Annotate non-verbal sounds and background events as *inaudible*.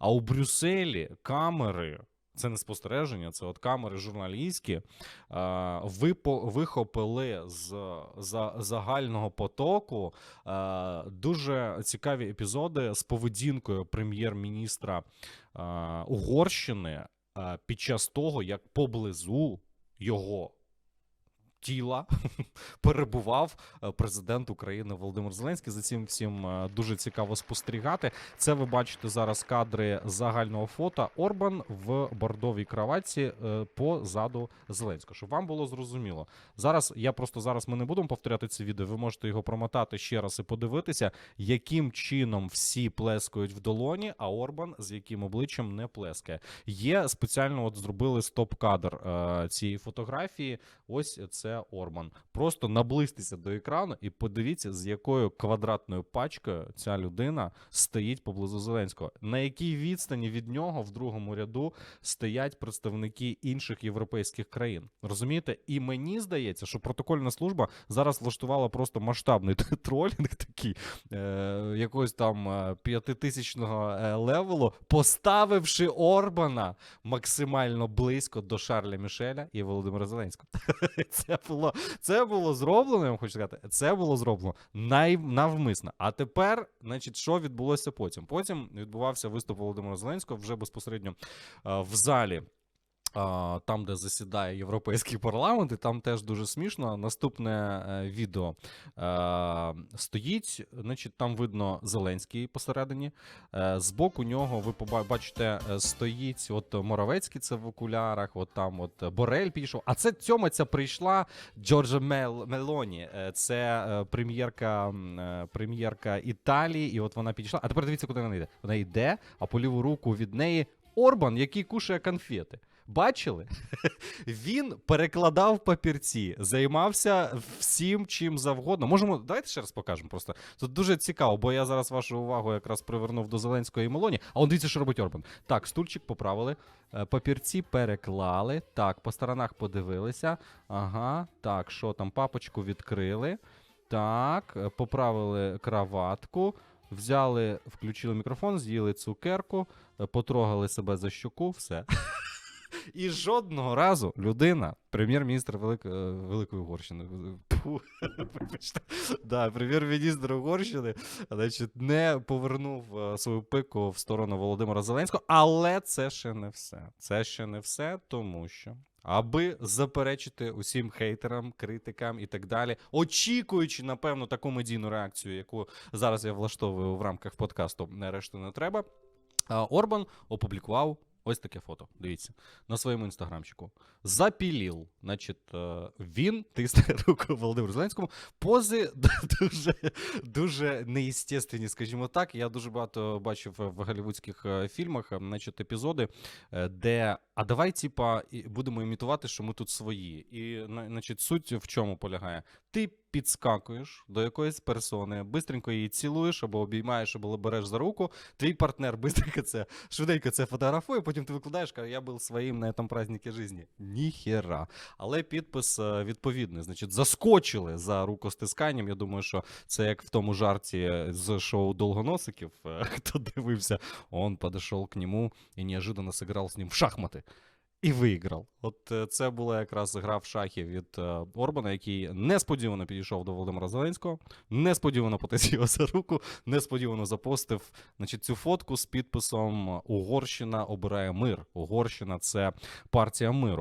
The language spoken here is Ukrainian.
А у Брюсселі камери. Це не спостереження, це от камери журналістські вихопили з за, загального потоку дуже цікаві епізоди з поведінкою прем'єр-міністра Угорщини під час того, як поблизу його тіла *laughs* перебував е, президент України Володимир Зеленський. За цим всім е, дуже цікаво спостерігати. Це ви бачите зараз кадри загального фото. Орбан в бордовій кроватці е, позаду Зеленського. Щоб вам було зрозуміло. Зараз я просто зараз ми не будемо повторяти це відео. Ви можете його промотати ще раз і подивитися, яким чином всі плескають в долоні, а Орбан з яким обличчям не плескає. Є спеціально, от зробили стоп-кадр цієї фотографії. Ось це Орбан. Просто наблизьтеся до екрану і подивіться, з якою квадратною пачкою ця людина стоїть поблизу Зеленського. На якій відстані від нього в другому ряду стоять представники інших європейських країн. Розумієте? І мені здається, що протокольна служба зараз влаштувала просто масштабний *laughs* тролінг такий е, якогось там е, п'ятитисячного е, левелу, поставивши Орбана максимально близько до Шарля Мішеля і Володимира Зеленського. *laughs* Це було, це було зроблено, я вам хочу сказати, це було зроблено навмисно. А тепер, значить, що відбулося потім? Потім відбувався виступ Володимира Зеленського вже безпосередньо е, в залі. Там, де засідає Європейський парламент, і там теж дуже смішно. Наступне е, відео е, стоїть, значить, там видно Зеленський посередині. Е, Збоку нього ви поба- бачите, е, стоїть от Моровецький, це в окулярах, от там от Борель пішов. А це цьома ця прийшла Джорджа Мел, Мелоні. Це прем'єрка, прем'єрка Італії, і от вона підійшла. А тепер дивіться, куди вона йде. Вона йде, а по ліву руку від неї Орбан, який кушає конфети. Бачили? *laughs* Він перекладав папірці, займався всім чим завгодно. Можемо, давайте ще раз покажемо. Просто тут дуже цікаво, бо я зараз вашу увагу якраз привернув до Зеленської Мелоні. А он дивіться, що робить Орбан. Так, стульчик поправили, е, папірці переклали. Так, по сторонах подивилися. Ага, так, що там, папочку відкрили. Так, е, поправили краватку. Взяли, включили мікрофон, з'їли цукерку, е, потрогали себе за щоку, все. *laughs* І жодного разу людина, прем'єр-міністр Велик... е, Великої Угорщини, *laughs* да, прем'єр-міністр Угорщини, значить, не повернув е, свою пику в сторону Володимира Зеленського, але це ще не все. Це ще не все, тому що. Аби заперечити усім хейтерам, критикам і так далі, очікуючи, напевно, таку медійну реакцію, яку зараз я влаштовую в рамках подкасту, решту не треба. Орбан опублікував ось таке фото. Дивіться, на своєму інстаграмчику. Запіліл. Значить, е, він тисне *laughs* руку Володимиру Зеленському. Пози *laughs* дуже, дуже неестественні, скажімо так. Я дуже багато бачив в голівудських е, фільмах, е, значить, епізоди, де. А давай, типа, будемо імітувати, що ми тут свої. І на- значить, суть в чому полягає? Ти підскакуєш до якоїсь персони, бистренько її цілуєш або обіймаєш, або береш за руку. Твій партнер бистренько це швиденько це фотографує, потім ти викладаєш, каже, я був своїм на цьому празднику житті. Ніхера. Але підпис е, відповідний. Значить, заскочили за рукостисканням. Я думаю, що це як в тому жарті з шоу Долгоносиків. е, *laughs* Хто дивився, он подошел к нему і неожиданно сыграл з ним в шахмати. І виграв. От е, це була якраз гра в шахі від е, Орбана, який несподівано підійшов до Володимира Зеленського, несподівано потис за руку, несподівано запостив значить, цю фотку з підписом Угорщина обирає мир. Угорщина це партія миру.